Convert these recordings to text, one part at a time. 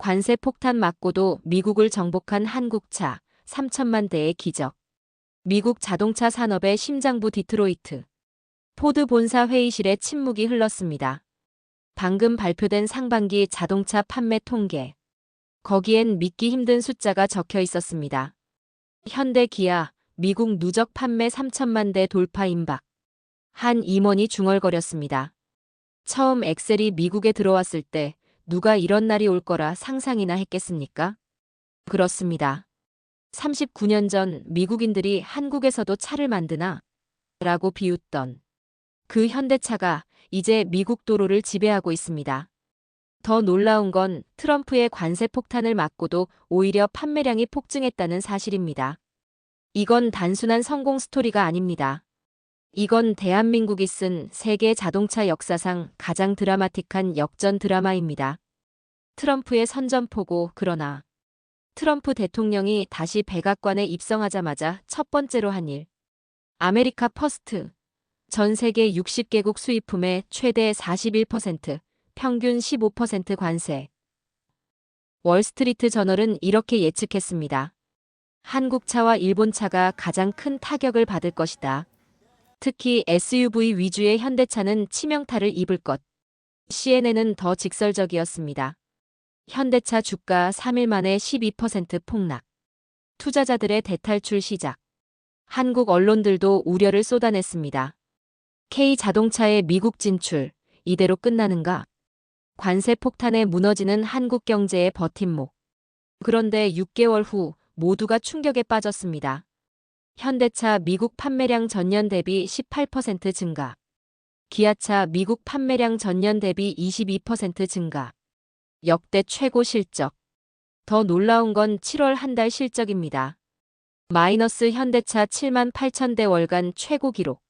관세 폭탄 맞고도 미국을 정복한 한국차 3천만 대의 기적. 미국 자동차 산업의 심장부 디트로이트. 포드 본사 회의실에 침묵이 흘렀습니다. 방금 발표된 상반기 자동차 판매 통계. 거기엔 믿기 힘든 숫자가 적혀 있었습니다. 현대 기아, 미국 누적 판매 3천만 대 돌파 임박. 한 임원이 중얼거렸습니다. 처음 엑셀이 미국에 들어왔을 때 누가 이런 날이 올 거라 상상이나 했겠습니까? 그렇습니다. 39년 전 미국인들이 한국에서도 차를 만드나? 라고 비웃던 그 현대차가 이제 미국 도로를 지배하고 있습니다. 더 놀라운 건 트럼프의 관세 폭탄을 맞고도 오히려 판매량이 폭증했다는 사실입니다. 이건 단순한 성공 스토리가 아닙니다. 이건 대한민국이 쓴 세계 자동차 역사상 가장 드라마틱한 역전 드라마입니다. 트럼프의 선전포고 그러나 트럼프 대통령이 다시 백악관에 입성하자마자 첫 번째로 한 일. 아메리카 퍼스트. 전 세계 60개국 수입품의 최대 41%, 평균 15% 관세. 월스트리트 저널은 이렇게 예측했습니다. 한국차와 일본차가 가장 큰 타격을 받을 것이다. 특히 SUV 위주의 현대차는 치명타를 입을 것. CNN은 더 직설적이었습니다. 현대차 주가 3일 만에 12% 폭락. 투자자들의 대탈출 시작. 한국 언론들도 우려를 쏟아냈습니다. K 자동차의 미국 진출, 이대로 끝나는가? 관세 폭탄에 무너지는 한국 경제의 버팀목. 그런데 6개월 후 모두가 충격에 빠졌습니다. 현대차 미국 판매량 전년 대비 18% 증가. 기아차 미국 판매량 전년 대비 22% 증가. 역대 최고 실적. 더 놀라운 건 7월 한 달 실적입니다. 마이너스 현대차 7만 8천 대 월간 최고 기록.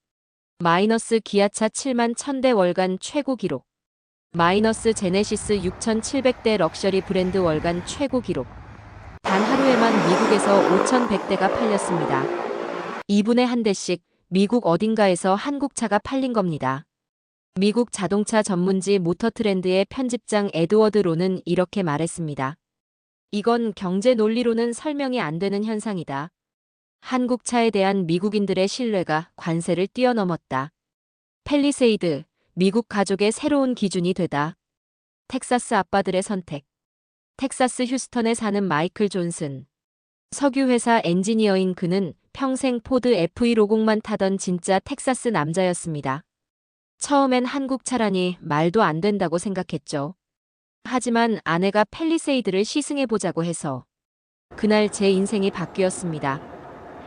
마이너스 기아차 7만 1000대 월간 최고 기록. 마이너스 제네시스 6,700대 럭셔리 브랜드 월간 최고 기록. 단 하루에만 미국에서 5,100대가 팔렸습니다. 2분에 한 대씩 미국 어딘가에서 한국차가 팔린 겁니다. 미국 자동차 전문지 모터트렌드의 편집장 에드워드 로는 이렇게 말했습니다. 이건 경제 논리로는 설명이 안 되는 현상이다. 한국차에 대한 미국인들의 신뢰가 관세를 뛰어넘었다. 펠리세이드, 미국 가족의 새로운 기준이 되다. 텍사스 아빠들의 선택. 텍사스 휴스턴에 사는 마이클 존슨. 석유회사 엔지니어인 그는 평생 포드 F150만 타던 진짜 텍사스 남자였습니다. 처음엔 한국 차라니 말도 안 된다고 생각했죠. 하지만 아내가 펠리세이드를 시승해보자고 해서 그날 제 인생이 바뀌었습니다.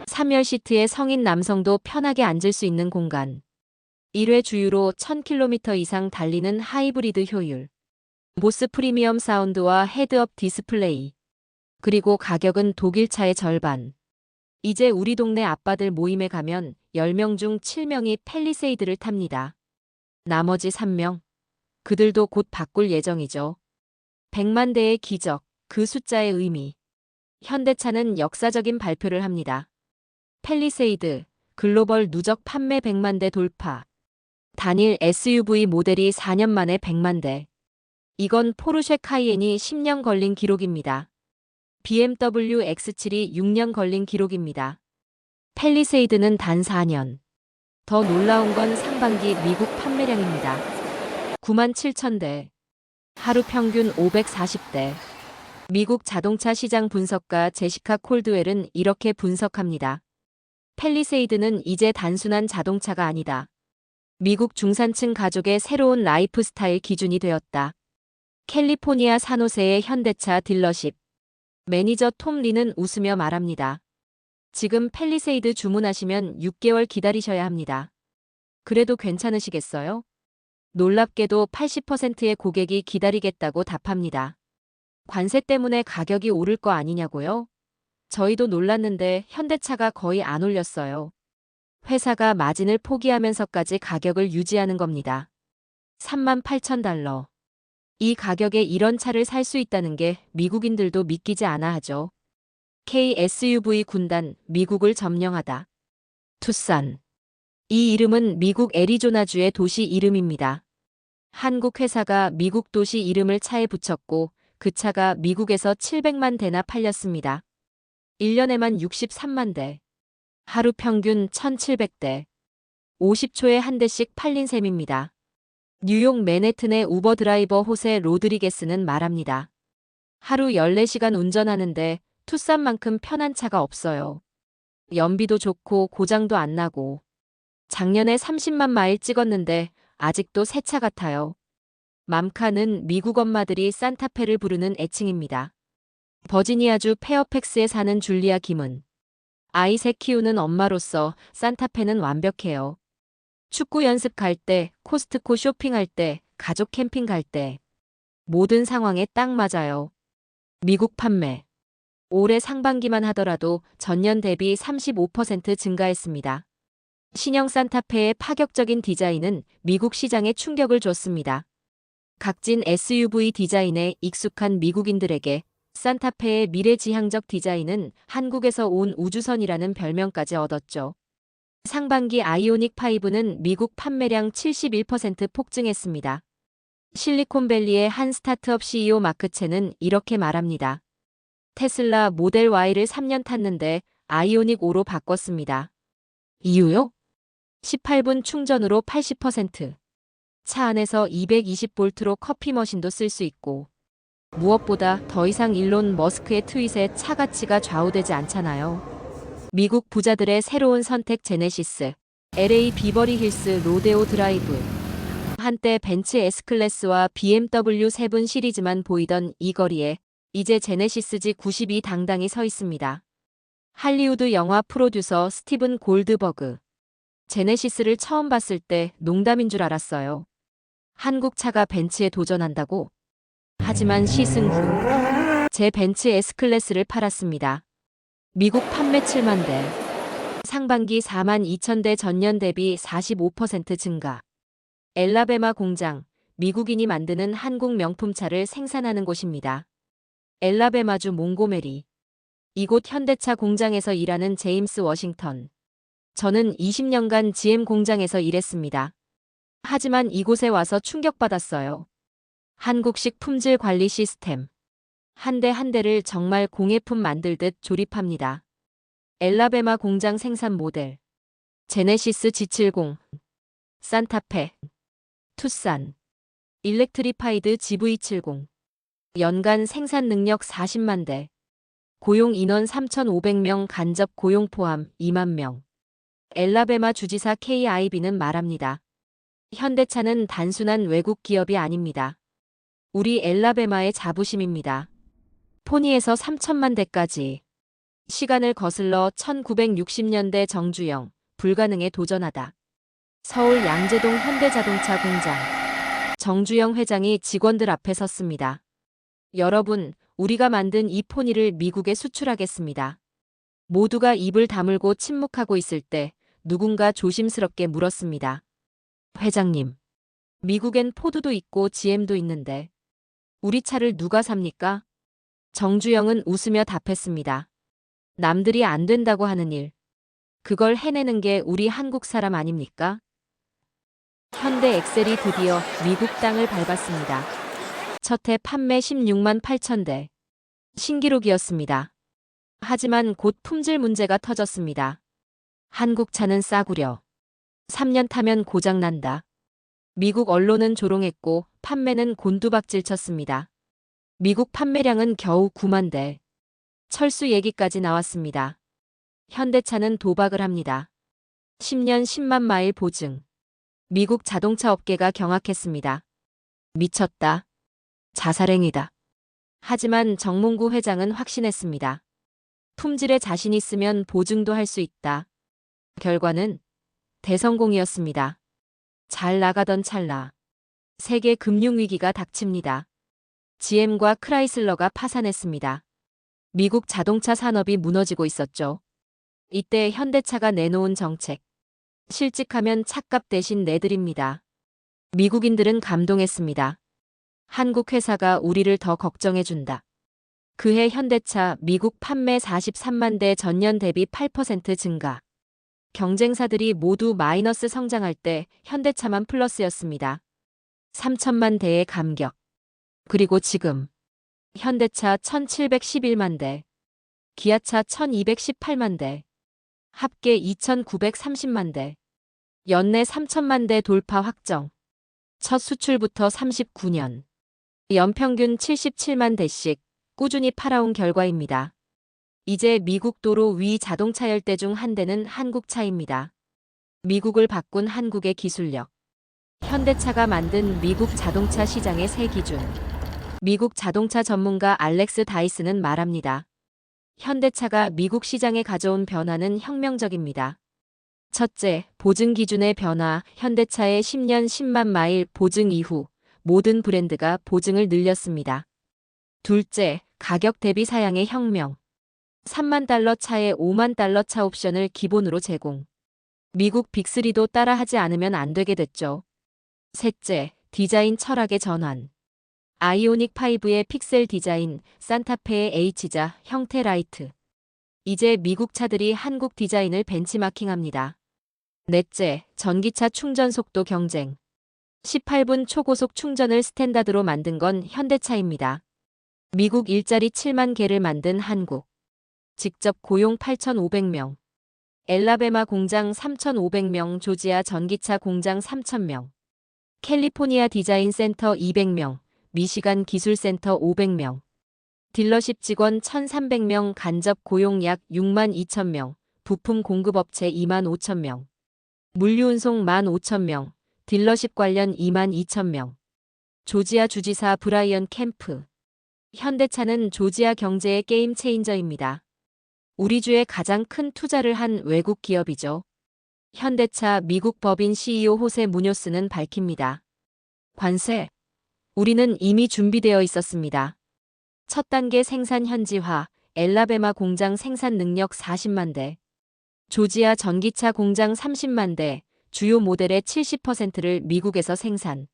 3열 시트에 성인 남성도 편하게 앉을 수 있는 공간. 1회 주유로 1000km 이상 달리는 하이브리드 효율. 보스 프리미엄 사운드와 헤드업 디스플레이. 그리고 가격은 독일차의 절반. 이제 우리 동네 아빠들 모임에 가면 10명 중 7명이 펠리세이드를 탑니다. 나머지 3명. 그들도 곧 바꿀 예정이죠. 100만 대의 기적, 그 숫자의 의미. 현대차는 역사적인 발표를 합니다. 펠리세이드, 글로벌 누적 판매 100만 대 돌파. 단일 SUV 모델이 4년 만에 100만 대. 이건 포르쉐 카이엔이 10년 걸린 기록입니다. BMW X7이 6년 걸린 기록입니다. 펠리세이드는 단 4년. 더 놀라운 건 상반기 미국 판매량입니다. 9만 7천 대. 하루 평균 540대. 미국 자동차 시장 분석가 제시카 콜드웰은 이렇게 분석합니다. 펠리세이드는 이제 단순한 자동차가 아니다. 미국 중산층 가족의 새로운 라이프 스타일 기준이 되었다. 캘리포니아 산호세의 현대차 딜러십. 매니저 톰 리는 웃으며 말합니다. 지금 펠리세이드 주문하시면 6개월 기다리셔야 합니다. 그래도 괜찮으시겠어요? 놀랍게도 80%의 고객이 기다리겠다고 답합니다. 관세 때문에 가격이 오를 거 아니냐고요? 저희도 놀랐는데 현대차가 거의 안 올렸어요. 회사가 마진을 포기하면서까지 가격을 유지하는 겁니다. 3만 8천 달러. 이 가격에 이런 차를 살 수 있다는 게 미국인들도 믿기지 않아 하죠. KSUV 군단, 미국을 점령하다. 투싼. 이 이름은 미국 애리조나주의 도시 이름입니다. 한국 회사가 미국 도시 이름을 차에 붙였고 그 차가 미국에서 700만 대나 팔렸습니다. 1년에만 63만 대. 하루 평균 1,700대. 50초에 한 대씩 팔린 셈입니다. 뉴욕 맨해튼의 우버 드라이버 호세 로드리게스는 말합니다. 하루 14시간 운전하는데 투싼만큼 편한 차가 없어요. 연비도 좋고 고장도 안 나고. 작년에 30만 마일 찍었는데 아직도 새 차 같아요. 맘카는 미국 엄마들이 산타페를 부르는 애칭입니다. 버지니아주 페어팩스에 사는 줄리아 김은 아이 셋 키우는 엄마로서 산타페는 완벽해요. 축구 연습 갈 때, 코스트코 쇼핑할 때, 가족 캠핑 갈 때. 모든 상황에 딱 맞아요. 미국 판매. 올해 상반기만 하더라도 전년 대비 35% 증가했습니다. 신형 산타페의 파격적인 디자인은 미국 시장에 충격을 줬습니다. 각진 SUV 디자인에 익숙한 미국인들에게 산타페의 미래지향적 디자인은 한국에서 온 우주선이라는 별명까지 얻었죠. 상반기 아이오닉 5는 미국 판매량 71% 폭증했습니다. 실리콘밸리의 한 스타트업 CEO 마크 첸은 이렇게 말합니다. 테슬라 모델 Y를 3년 탔는데 아이오닉 5로 바꿨습니다. 이유요? 18분 충전으로 80%. 차 안에서 220볼트로 커피 머신도 쓸 수 있고. 무엇보다 더 이상 일론 머스크의 트윗에 차 가치가 좌우되지 않잖아요. 미국 부자들의 새로운 선택 제네시스. LA 비버리 힐스 로데오 드라이브. 한때 벤츠 S클래스와 BMW 7 시리즈만 보이던 이 거리에 이제 제네시스 G92 당당히 서 있습니다. 할리우드 영화 프로듀서 스티븐 골드버그. 제네시스를 처음 봤을 때 농담인 줄 알았어요. 한국 차가 벤츠에 도전한다고? 하지만 시승 후, 제 벤츠 S클래스를 팔았습니다. 미국 판매 7만 대. 상반기 4만 2천 대 전년 대비 45% 증가. 엘라베마 공장, 미국인이 만드는 한국 명품차를 생산하는 곳입니다. 엘라베마주 몽고메리. 이곳 현대차 공장에서 일하는 제임스 워싱턴. 저는 20년간 GM 공장에서 일했습니다. 하지만 이곳에 와서 충격받았어요. 한국식 품질 관리 시스템. 한대한 대를 정말 공예품 만들듯 조립합니다. 엘라베마 공장 생산 모델. 제네시스 G70. 산타페. 투싼. 일렉트리파이드 GV70. 연간 생산 능력 40만 대. 고용 인원 3,500명 간접 고용 포함 2만 명. 엘라베마 주지사 KIB는 말합니다. 현대차는 단순한 외국 기업이 아닙니다. 우리 엘라베마의 자부심입니다. 포니에서 3천만 대까지. 시간을 거슬러 1960년대 정주영, 불가능에 도전하다. 서울 양재동 현대자동차 공장. 정주영 회장이 직원들 앞에 섰습니다. 여러분, 우리가 만든 이 포니를 미국에 수출하겠습니다. 모두가 입을 다물고 침묵하고 있을 때 누군가 조심스럽게 물었습니다. 회장님, 미국엔 포드도 있고 GM도 있는데 우리 차를 누가 삽니까? 정주영은 웃으며 답했습니다. 남들이 안 된다고 하는 일. 그걸 해내는 게 우리 한국 사람 아닙니까? 현대 엑셀이 드디어 미국 땅을 밟았습니다. 첫해 판매 16만 8천 대. 신기록이었습니다. 하지만 곧 품질 문제가 터졌습니다. 한국 차는 싸구려. 3년 타면 고장난다. 미국 언론은 조롱했고 판매는 곤두박질 쳤습니다. 미국 판매량은 겨우 9만 대. 철수 얘기까지 나왔습니다. 현대차는 도박을 합니다. 10년 10만 마일 보증. 미국 자동차 업계가 경악했습니다. 미쳤다. 자살행위다. 하지만 정몽구 회장은 확신했습니다. 품질에 자신 있으면 보증도 할 수 있다. 결과는 대성공이었습니다. 잘 나가던 찰나. 세계 금융위기가 닥칩니다. GM과 크라이슬러가 파산했습니다. 미국 자동차 산업이 무너지고 있었죠. 이때 현대차가 내놓은 정책. 실직하면 차값 대신 내드립니다. 미국인들은 감동했습니다. 한국 회사가 우리를 더 걱정해준다. 그해 현대차 미국 판매 43만 대 전년 대비 8% 증가. 경쟁사들이 모두 마이너스 성장할 때 현대차만 플러스였습니다. 3천만 대의 감격. 그리고 지금 현대차 1711만 대, 기아차 1218만 대, 합계 2930만 대, 연내 3천만 대 돌파 확정. 첫 수출부터 39년. 연평균 77만 대씩 꾸준히 팔아온 결과입니다. 이제 미국 도로 위 자동차 열대 중 한 대는 한국차입니다. 미국을 바꾼 한국의 기술력. 현대차가 만든 미국 자동차 시장의 새 기준. 미국 자동차 전문가 알렉스 다이스는 말합니다. 현대차가 미국 시장에 가져온 변화는 혁명적입니다. 첫째, 보증 기준의 변화, 현대차의 10년 10만 마일 보증 이후 모든 브랜드가 보증을 늘렸습니다. 둘째, 가격 대비 사양의 혁명. 3만 달러 차에 5만 달러 차 옵션을 기본으로 제공. 미국 빅3도 따라하지 않으면 안 되게 됐죠. 셋째, 디자인 철학의 전환. 아이오닉 5의 픽셀 디자인, 산타페의 H자, 형태 라이트. 이제 미국 차들이 한국 디자인을 벤치마킹합니다. 넷째, 전기차 충전 속도 경쟁. 18분 초고속 충전을 스탠다드로 만든 건 현대차입니다. 미국 일자리 7만 개를 만든 한국. 직접 고용 8,500명. 엘라베마 공장 3,500명, 조지아 전기차 공장 3,000명. 캘리포니아 디자인 센터 200명, 미시간 기술센터 500명. 딜러십 직원 1,300명, 간접 고용 약 6만 2천 명, 부품 공급업체 2만 5천 명. 물류운송 1만 5천 명, 딜러십 관련 2만 2천 명. 조지아 주지사 브라이언 캠프. 현대차는 조지아 경제의 게임 체인저입니다. 우리 주에 가장 큰 투자를 한 외국 기업이죠. 현대차 미국 법인 CEO 호세 무뇨스는 밝힙니다. 관세. 우리는 이미 준비되어 있었습니다. 첫 단계 생산 현지화, 엘라베마 공장 생산 능력 40만 대. 조지아 전기차 공장 30만 대, 주요 모델의 70%를 미국에서 생산.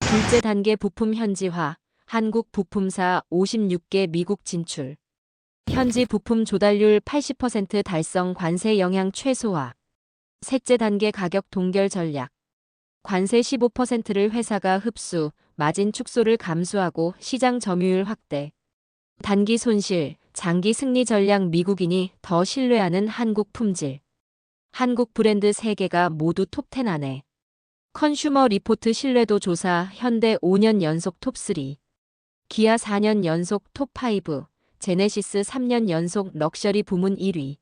둘째 단계 부품 현지화, 한국 부품사 56개 미국 진출. 현지 부품 조달률 80% 달성 관세 영향 최소화. 셋째 단계 가격 동결 전략. 관세 15%를 회사가 흡수, 마진 축소를 감수하고 시장 점유율 확대. 단기 손실, 장기 승리 전략 미국인이 더 신뢰하는 한국 품질. 한국 브랜드 3개가 모두 톱10 안에. 컨슈머 리포트 신뢰도 조사 현대 5년 연속 톱3. 기아 4년 연속 톱5. 제네시스 3년 연속 럭셔리 부문 1위.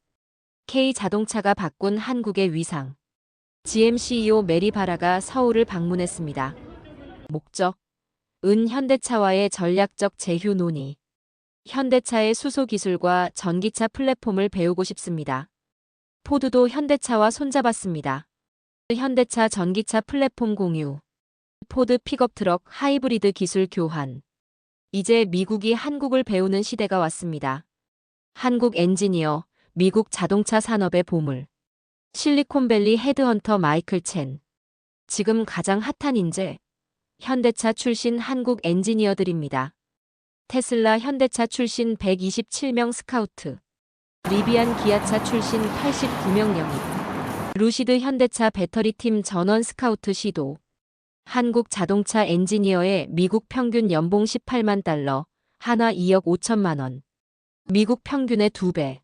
K 자동차가 바꾼 한국의 위상. GM CEO 메리 바라가 서울을 방문했습니다. 목적. 은 현대차와의 전략적 제휴 논의. 현대차의 수소 기술과 전기차 플랫폼을 배우고 싶습니다. 포드도 현대차와 손잡았습니다. 현대차 전기차 플랫폼 공유. 포드 픽업 트럭 하이브리드 기술 교환. 이제 미국이 한국을 배우는 시대가 왔습니다. 한국 엔지니어, 미국 자동차 산업의 보물. 실리콘밸리 헤드헌터 마이클 첸. 지금 가장 핫한 인재. 현대차 출신 한국 엔지니어들입니다. 테슬라 현대차 출신 127명 스카우트. 리비안 기아차 출신 89명 영입. 루시드 현대차 배터리팀 전원 스카우트 시도. 한국 자동차 엔지니어의 미국 평균 연봉 18만 달러, 하나 2억 5천만 원. 미국 평균의 2배.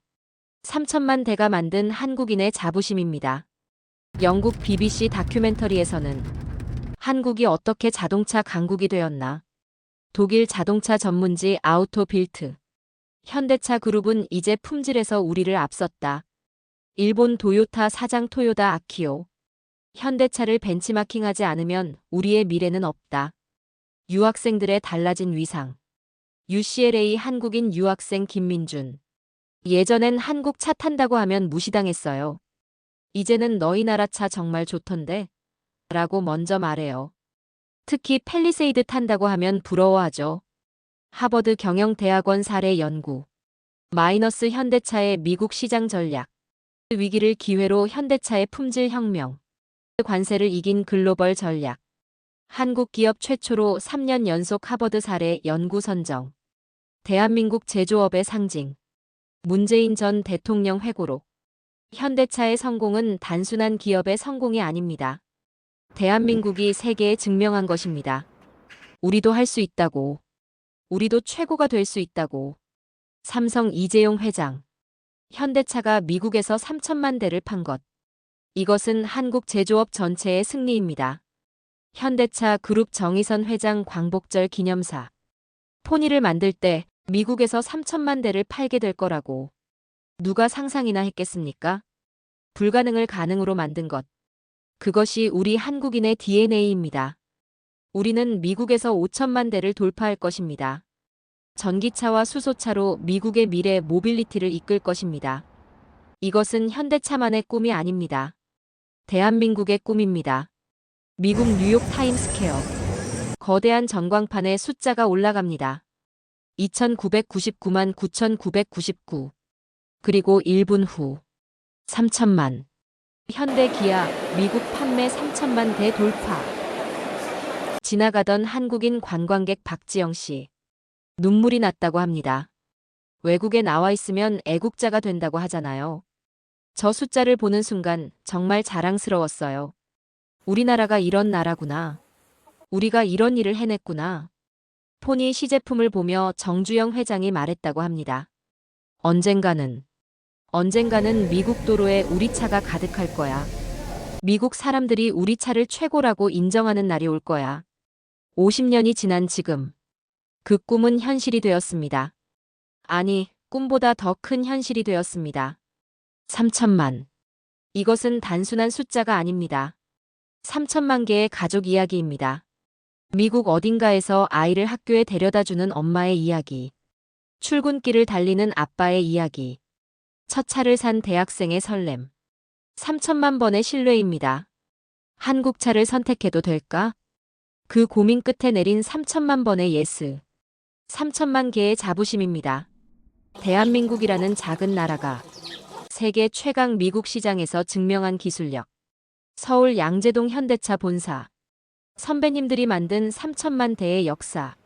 3천만 대가 만든 한국인의 자부심입니다. 영국 BBC 다큐멘터리에서는 한국이 어떻게 자동차 강국이 되었나? 독일 자동차 전문지 아우토 빌트. 현대차 그룹은 이제 품질에서 우리를 앞섰다. 일본 도요타 사장 토요다 아키오. 현대차를 벤치마킹하지 않으면 우리의 미래는 없다. 유학생들의 달라진 위상. UCLA 한국인 유학생 김민준. 예전엔 한국 차 탄다고 하면 무시당했어요. 이제는 너희 나라 차 정말 좋던데? 라고 먼저 말해요. 특히 펠리세이드 탄다고 하면 부러워하죠. 하버드 경영대학원 사례 연구. 마이너스 현대차의 미국 시장 전략. 위기를 기회로 현대차의 품질 혁명. 관세를 이긴 글로벌 전략. 한국 기업 최초로 3년 연속 하버드 사례 연구 선정. 대한민국 제조업의 상징. 문재인 전 대통령 회고록. 현대차의 성공은 단순한 기업의 성공이 아닙니다. 대한민국이 세계에 증명한 것입니다. 우리도 할 수 있다고. 우리도 최고가 될 수 있다고. 삼성 이재용 회장. 현대차가 미국에서 3천만 대를 판 것. 이것은 한국 제조업 전체의 승리입니다. 현대차 그룹 정의선 회장 광복절 기념사. 포니를 만들 때 미국에서 3천만 대를 팔게 될 거라고. 누가 상상이나 했겠습니까? 불가능을 가능으로 만든 것. 그것이 우리 한국인의 DNA입니다. 우리는 미국에서 5천만 대를 돌파할 것입니다. 전기차와 수소차로 미국의 미래 모빌리티를 이끌 것입니다. 이것은 현대차만의 꿈이 아닙니다. 대한민국의 꿈입니다. 미국 뉴욕 타임스퀘어. 거대한 전광판에 숫자가 올라갑니다. 2999만 9999. 그리고 1분 후. 3천만. 현대 기아 미국 판매 3천만 대 돌파. 지나가던 한국인 관광객 박지영 씨. 눈물이 났다고 합니다. 외국에 나와 있으면 애국자가 된다고 하잖아요. 저 숫자를 보는 순간 정말 자랑스러웠어요. 우리나라가 이런 나라구나. 우리가 이런 일을 해냈구나. 포니 시제품을 보며 정주영 회장이 말했다고 합니다. 언젠가는, 언젠가는 미국 도로에 우리 차가 가득할 거야. 미국 사람들이 우리 차를 최고라고 인정하는 날이 올 거야. 50년이 지난 지금, 그 꿈은 현실이 되었습니다. 아니, 꿈보다 더 큰 현실이 되었습니다. 3천만. 이것은 단순한 숫자가 아닙니다. 3천만 개의 가족 이야기입니다. 미국 어딘가에서 아이를 학교에 데려다 주는 엄마의 이야기. 출근길을 달리는 아빠의 이야기. 첫 차를 산 대학생의 설렘. 3천만 번의 신뢰입니다. 한국 차를 선택해도 될까? 그 고민 끝에 내린 3천만 번의 예스. 3천만 개의 자부심입니다. 대한민국이라는 작은 나라가 세계 최강 미국 시장에서 증명한 기술력. 서울 양재동 현대차 본사. 선배님들이 만든 3천만 대의 역사.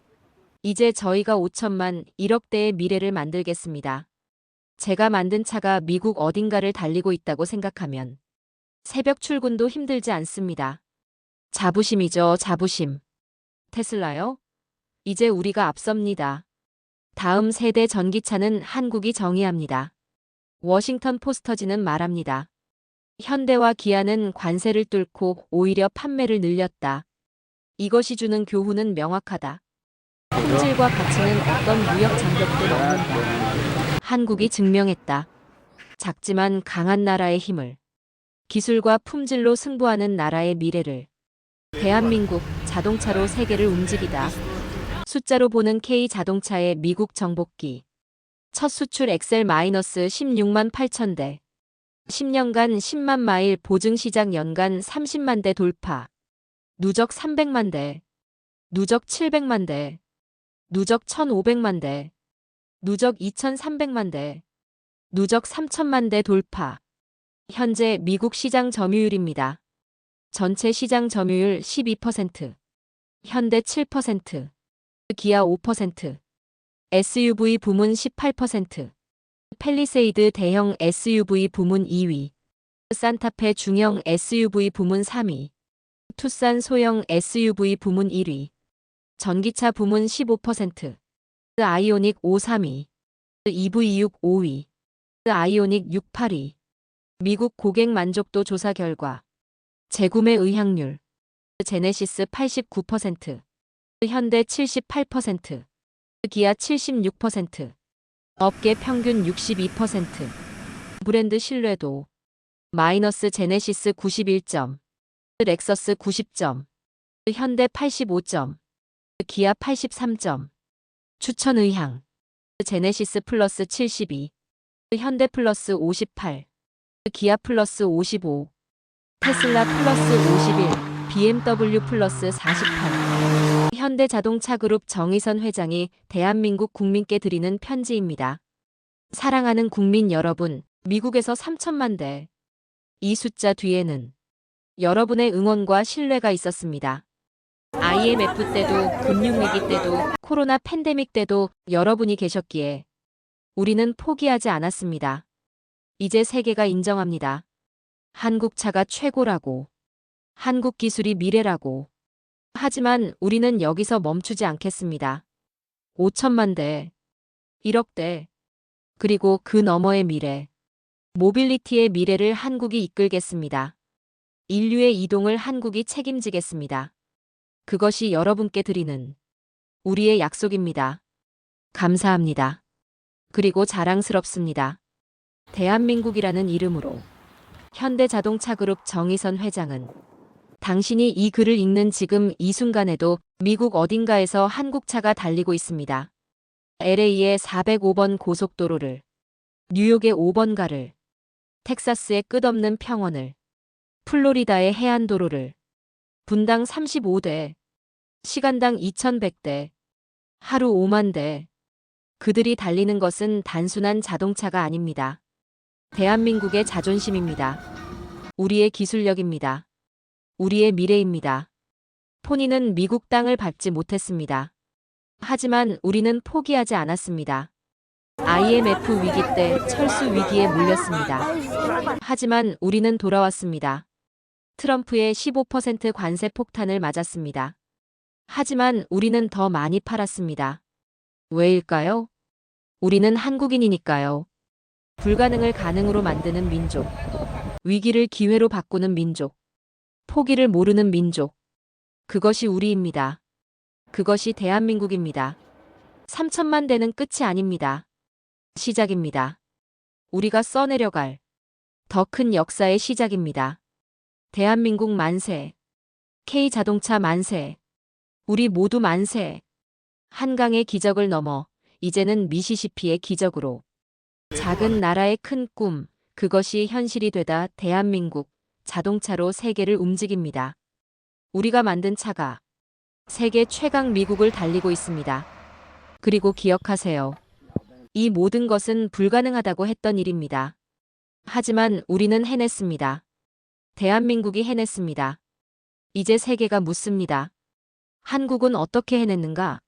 이제 저희가 5천만, 1억 대의 미래를 만들겠습니다. 제가 만든 차가 미국 어딘가를 달리고 있다고 생각하면 새벽 출근도 힘들지 않습니다. 자부심이죠, 자부심. 테슬라요? 이제 우리가 앞섭니다. 다음 세대 전기차는 한국이 정의합니다. 워싱턴 포스터지는 말합니다. 현대와 기아는 관세를 뚫고 오히려 판매를 늘렸다. 이것이 주는 교훈은 명확하다. 품질과 가치는 어떤 무역 장벽도 넘는다. 한국이 증명했다. 작지만 강한 나라의 힘을, 기술과 품질로 승부하는 나라의 미래를, 대한민국 자동차로 세계를 움직이다. 숫자로 보는 K 자동차의 미국 정복기. 첫 수출 엑셀 마이너스 16만 8천 대. 10년간 10만 마일 보증 시장 연간 30만 대 돌파. 누적 300만 대. 누적 700만 대. 누적 1,500만 대. 누적 2,300만 대. 누적 3천만 대 돌파. 현재 미국 시장 점유율입니다. 전체 시장 점유율 12%. 현대 7%. 기아 5%. SUV 부문 18%. 펠리세이드 대형 SUV 부문 2위. 산타페 중형 SUV 부문 3위. 투싼 소형 SUV 부문 1위. 전기차 부문 15%. 아이오닉 5 3위. EV6 5위. 아이오닉 6 8위. 미국 고객 만족도 조사 결과. 재구매 의향률. 제네시스 89%. 현대 78%. 기아 76%. 업계 평균 62%. 브랜드 신뢰도. 마이너스 제네시스 91점. 렉서스 90점. 현대 85점. 기아 83점. 추천 의향. 제네시스 플러스 72. 현대 플러스 58. 기아 플러스 55. 테슬라 플러스 51. BMW 플러스 48. 현대자동차 그룹 정의선 회장이 대한민국 국민께 드리는 편지입니다. 사랑하는 국민 여러분, 미국에서 3천만 대. 이 숫자 뒤에는 여러분의 응원과 신뢰가 있었습니다. IMF 때도 금융위기 때도 코로나 팬데믹 때도 여러분이 계셨기에 우리는 포기하지 않았습니다. 이제 세계가 인정합니다. 한국 차가 최고라고. 한국 기술이 미래라고. 하지만 우리는 여기서 멈추지 않겠습니다. 5천만 대, 1억 대, 그리고 그 너머의 미래. 모빌리티의 미래를 한국이 이끌겠습니다. 인류의 이동을 한국이 책임지겠습니다. 그것이 여러분께 드리는 우리의 약속입니다. 감사합니다. 그리고 자랑스럽습니다. 대한민국이라는 이름으로 현대자동차그룹 정의선 회장은 당신이 이 글을 읽는 지금 이 순간에도 미국 어딘가에서 한국차가 달리고 있습니다. LA의 405번 고속도로를, 뉴욕의 5번가를, 텍사스의 끝없는 평원을, 플로리다의 해안도로를, 분당 35대, 시간당 2100대, 하루 5만 대. 그들이 달리는 것은 단순한 자동차가 아닙니다. 대한민국의 자존심입니다. 우리의 기술력입니다. 우리의 미래입니다. 포니는 미국 땅을 밟지 못했습니다. 하지만 우리는 포기하지 않았습니다. IMF 위기 때 철수 위기에 물렸습니다. 하지만 우리는 돌아왔습니다. 트럼프의 15% 관세 폭탄을 맞았습니다. 하지만 우리는 더 많이 팔았습니다. 왜일까요? 우리는 한국인이니까요. 불가능을 가능으로 만드는 민족. 위기를 기회로 바꾸는 민족. 포기를 모르는 민족. 그것이 우리입니다. 그것이 대한민국입니다. 3천만 대는 끝이 아닙니다. 시작입니다. 우리가 써내려갈 더 큰 역사의 시작입니다. 대한민국 만세. K자동차 만세. 우리 모두 만세. 한강의 기적을 넘어 이제는 미시시피의 기적으로 작은 나라의 큰 꿈, 그것이 현실이 되다 대한민국 자동차로 세계를 움직입니다. 우리가 만든 차가 세계 최강 미국을 달리고 있습니다. 그리고 기억하세요. 이 모든 것은 불가능하다고 했던 일입니다. 하지만 우리는 해냈습니다. 대한민국이 해냈습니다. 이제 세계가 묻습니다. 한국은 어떻게 해냈는가?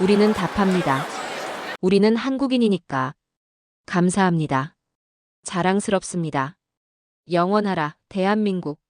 우리는 답합니다. 우리는 한국인이니까. 감사합니다. 자랑스럽습니다. 영원하라, 대한민국.